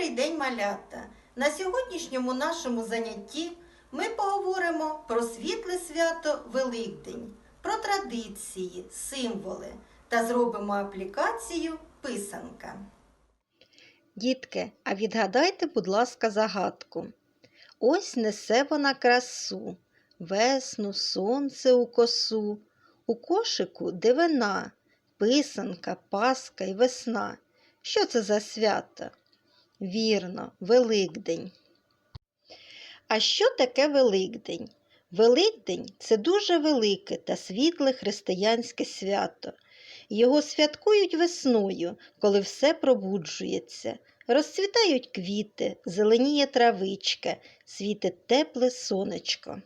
Добрий день, малята! На сьогоднішньому нашому занятті ми поговоримо про світле свято Великдень, про традиції, символи та зробимо аплікацію писанка. Дітки, а відгадайте, будь ласка, загадку. Ось несе вона красу, весну, сонце у косу, у кошику дивина, писанка, паска й весна. Що це за свято? Вірно, Великдень. А що таке Великдень? Великдень це дуже велике та світле християнське свято. Його святкують весною, коли все пробуджується. Розцвітають квіти, зеленіє травичка, світить тепле сонечко.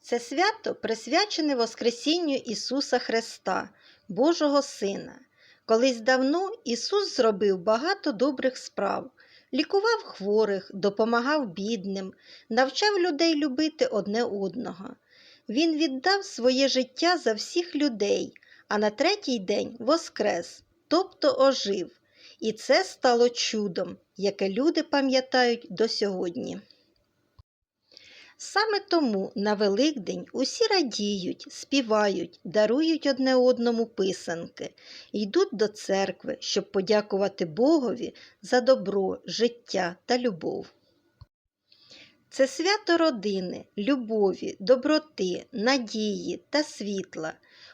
Це свято присвячене Воскресінню Ісуса Христа, Божого Сина. Колись давно Ісус зробив багато добрих справ, лікував хворих, допомагав бідним, навчав людей любити одне одного. Він віддав своє життя за всіх людей, а на третій день воскрес, тобто ожив. І це стало чудом, яке люди пам'ятають до сьогодні. Саме тому на Великдень усі радіють, співають, дарують одне одному писанки, йдуть до церкви, щоб подякувати Богові за добро, життя та любов. Це свято родини, любові, доброти, надії та світла.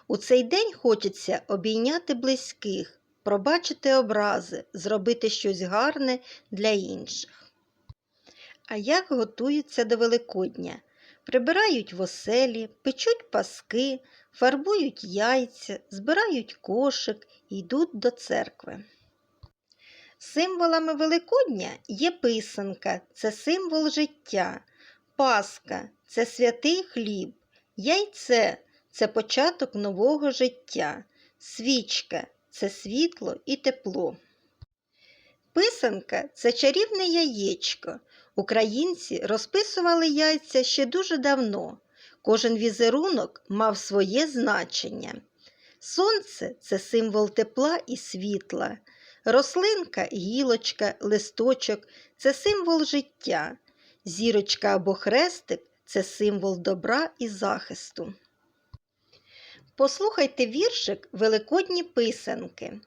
У цей день хочеться обійняти близьких, пробачити образи, зробити щось гарне для інших. А як готуються до Великодня? Прибирають в оселі, печуть паски, фарбують яйця, збирають кошик йдуть до церкви. Символами Великодня є писанка це символ життя, паска це святий хліб, яйце це початок нового життя, свічка це світло і тепло. Писанка це чарівне яєчко. Українці розписували яйця ще дуже давно. Кожен візерунок мав своє значення. Сонце це символ тепла і світла. Рослинка, гілочка, листочок це символ життя. Зірочка або хрестик це символ добра і захисту. Послухайте віршик Великодні писанки.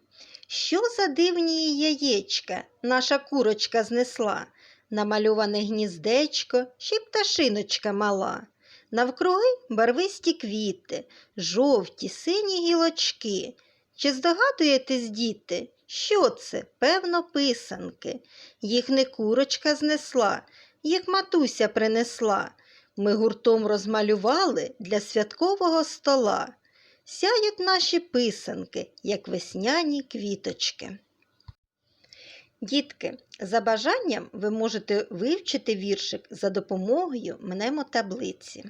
Що за дивні яєчка наша курочка знесла? Намальоване гніздечко, ще й пташиночка мала. Навкруги барвисті квіти, жовті, сині гілочки. Чи здогадуєтесь, діти, що це? Певно, писанки. Їх не курочка знесла, їх матуся принесла. Ми гуртом розмалювали для святкового стола. Сяють наші писанки, як весняні квіточки. Дітки, за бажанням ви можете вивчити віршик за допомогою мнемотаблиці.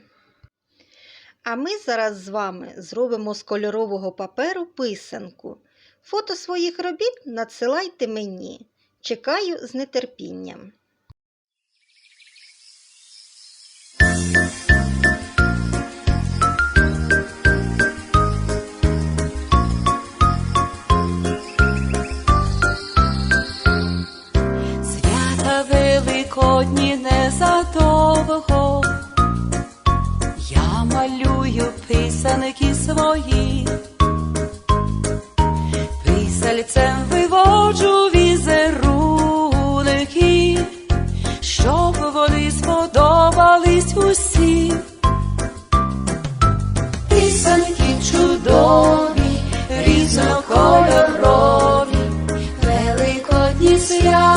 А ми зараз з вами зробимо з кольорового паперу писанку. Фото своїх робіт надсилайте мені. Чекаю з нетерпінням. Великодні незадовго, я малюю писанки свої, писальцем виводжу візерунки, щоб вони сподобались усі. Писанки чудові, різнокольорові, великодні свята,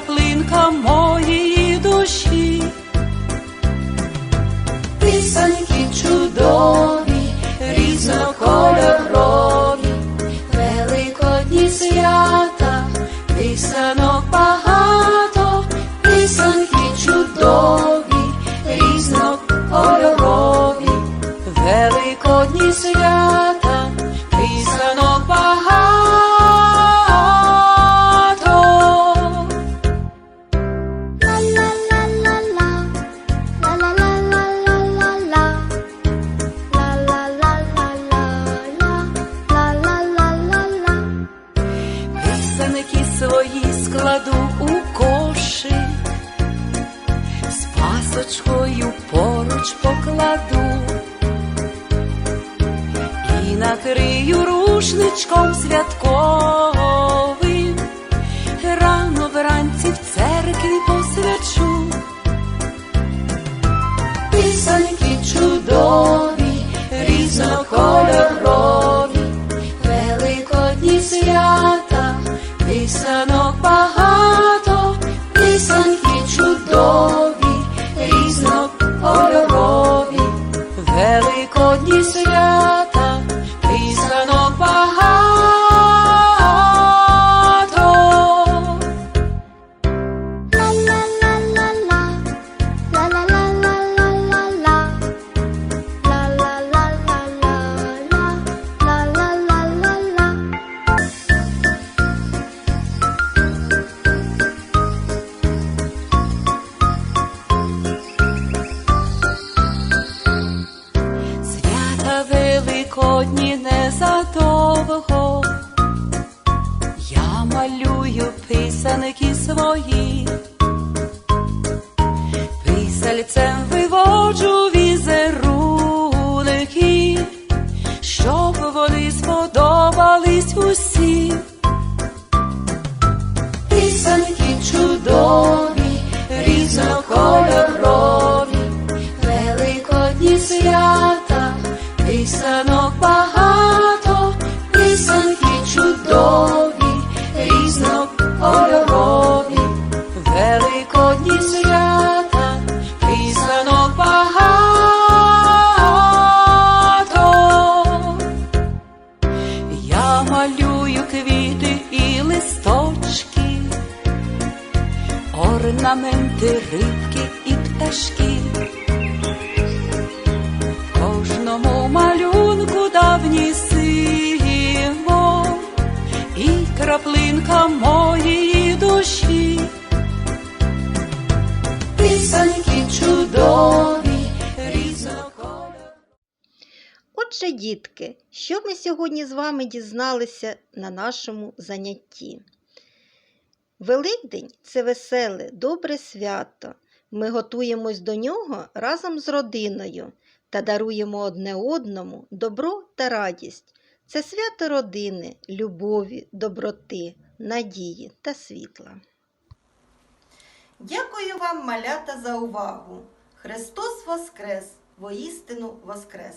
краплинка моєї душі. Писанки чудові, Писанки свої складу у кошик, з пасочкою поруч покладу. І накрию рушничком святковим, писанки свої, писальцем виводжу краплинка моєї душі. Писанки чудові, різнокольорові. Отже, дітки, що ми сьогодні з вами дізналися на нашому занятті? Великдень це веселе, добре свято. Ми готуємось до нього разом з родиною та даруємо одне одному добро та радість. Це свято родини, любові, доброти, надії та світла. Дякую вам, малята, за увагу. Христос Воскрес! Воістину Воскрес!